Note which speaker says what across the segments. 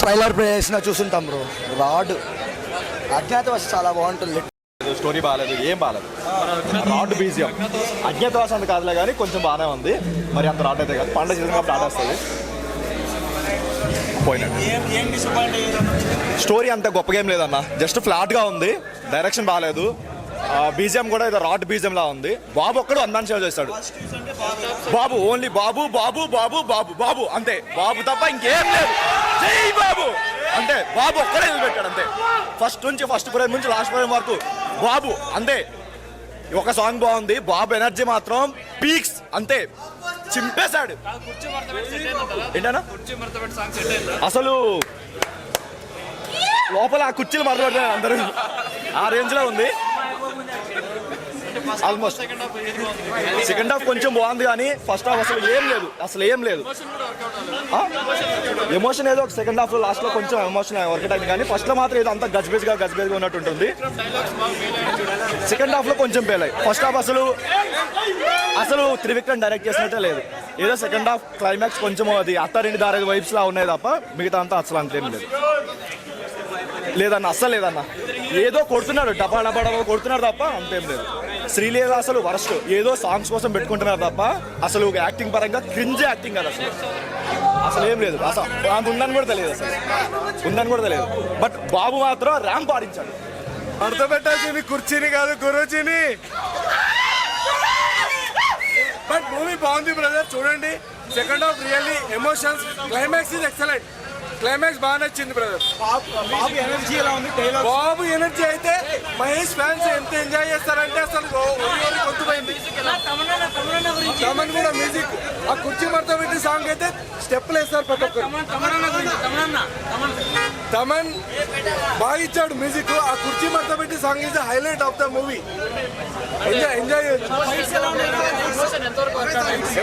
Speaker 1: Trailer play చేసినా చూసుంటాం bro. రాడ్. అజ్ఞాతవాస చాలా బాగుంటుంది.
Speaker 2: స్టోరీ బాగాలేదు ఏం బాగాలేదు. రాడ్ బీజియం అజ్ఞాతవాస అంత కాదులే కానీ కొంచెం బాగానే ఉంది. మరి అంత రాడ్ అయితే కాదు. పండ చేసిన కాబట్టి ఆడేస్తుంది పోయినట్టు స్టోరీ అంత గొప్పగా ఏం లేదన్న. జస్ట్ ఫ్లాట్గా ఉంది. డైరెక్షన్ బాగాలేదు. బీజియం కూడా ఏదో రాడ్ బీజియం లా ఉంది. బాబు ఒక్కడు అందాన్ని సేవ చేస్తాడు. బాబు ఓన్లీ బాబు బాబు బాబు బాబు బాబు. అంతే. బాబు తప్ప ఇంకేం లేదు. బాబు! అంటే బాబు ఒక్కడే నిలబెట్టాడు అంతే. ఫస్ట్ నుంచి ఫస్ట్ ప్రేమ్ నుంచి లాస్ట్ ప్రేమ్ వరకు బాబు అంతే. ఒక సాంగ్ బాగుంది బాబు ఎనర్జీ మాత్రం పీక్స్ అంతే. చింపేశాడు. ఏంటన్నా? అసలు లోపల ఆ కుర్చీలు మరబడ్డారు అందరూ. ఆ రేంజ్లో ఉంది. ఆల్మోస్ట్ సెకండ్ హాఫ్ కొంచెం బాగుంది కానీ ఫస్ట్ హాఫ్ అసలు ఏం లేదు. అసలు ఏం లేదు. ఎమోషన్ ఏదో సెకండ్ హాఫ్లో లాస్ట్లో కొంచెం ఎమోషన్ వర్క్ అయింది కానీ ఫస్ట్లో మాత్రం ఏదో అంత గజ్బేజ్గా గజ్బేజ్గా ఉన్నట్టు ఉంటుంది సెకండ్ హాఫ్లో కొంచెం పేలాయి ఫస్ట్ హాఫ్ అసలు అసలు త్రివిక్రమ్ డైరెక్ట్ చేసినట్టే లేదు. ఏదో సెకండ్ హాఫ్ క్లైమాక్స్ కొంచెం అది అత్తారింటి దారి వైబ్స్ లా ఉన్నాయి తప్ప మిగతా అంతా అసలు అంతేం లేదు. లేదన్న అస్సలు లేదన్న. ఏదో కొడుతున్నాడు డబ్బా డబ్బా డబ్బా కొడుతున్నాడు తప్ప అంతేం లేదు. శ్రీలీల అసలు వరస్ట్. ఏదో సాంగ్స్ కోసం పెట్టుకుంటున్నారు తప్ప అసలు యాక్టింగ్ పరంగా క్రింజ్ యాక్టింగ్ కాదు అసలు. అసలు ఏం లేదు. అసలు నాకు ఉందని కూడా తెలియదు అసలు. ఉందని కూడా తెలియదు. బట్ బాబు మాత్రం ర్యాంప్ ఆడించాడు.
Speaker 3: అర్థ పెట్టాల్సింది కుర్చీని కాదు గురూజీని. బట్ మూవీ బాగుంది బ్రదర్ చూడండి. Second half really emotions climax is excellent climax బాగా నచ్చింది బ్రదర్
Speaker 1: బాబు ఎనర్జీ ఎలా ఉంది డైలాగ్
Speaker 3: బాబు ఎనర్జీ అయితే మహేష్ ఫ్యాన్స్ ఎంత ఎంజాయ్ చేస్తారంటే అసలు ఒరి కొట్టుపోయింది తమన్ కూడా మ్యూజిక్. ఆ కుర్చీ మడత పెట్టి సాంగ్ అయితే స్టెప్లు వేస్తారు ప్రతి ఒక్కరు. తమన్ బాగా ఇచ్చాడు మ్యూజిక్. ఆ కుర్చీ మడత పెట్టి song is highlight of the movie. Enjoy enjoy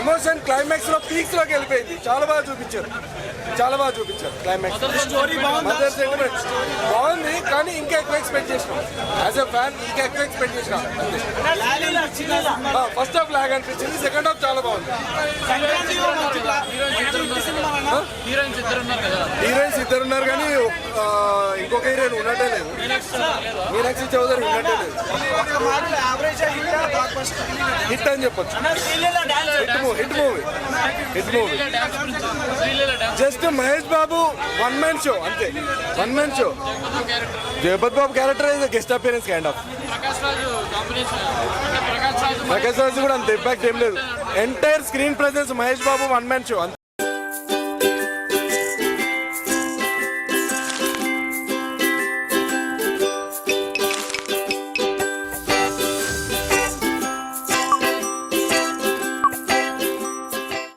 Speaker 3: emotion క్లైమాక్స్లో పీక్స్లోకి వెళ్ళిపోయింది. చాలా బాగా చూపించారు. చాలా బాగా చూపించారు క్లైమాక్స్ బాగుంది. కానీ ఇంకా ఎక్కువ ఎక్స్పెక్ట్ చేసినాం. యాజ్ ఎ ఫ్యాన్ ఇంకా ఎక్కువ ఎక్స్పెక్ట్ చేసినాం. ఫస్ట్ హాఫ్ లాగ్ అనిపించింది సెకండ్ హాఫ్ చాలా బాగుంది. హీరోయిన్స్ ఇద్దరు ఉన్నారు కానీ ఇంకొక హీరోయిన్ ఉన్నట్టే లేదు. మీనాక్షి చౌదరి ఉన్నట్టే లేదు. హిట్ అని చెప్పొచ్చు. Hit movie hit movie hit movie just Mahesh Babu one man show అంతే. One man show Jagapathi Babu character is guest appearance kind of Prakash Raj కూడా అంత ఇంపాక్ట్ ఏం లేదు. Entire screen presence Mahesh Babu one man show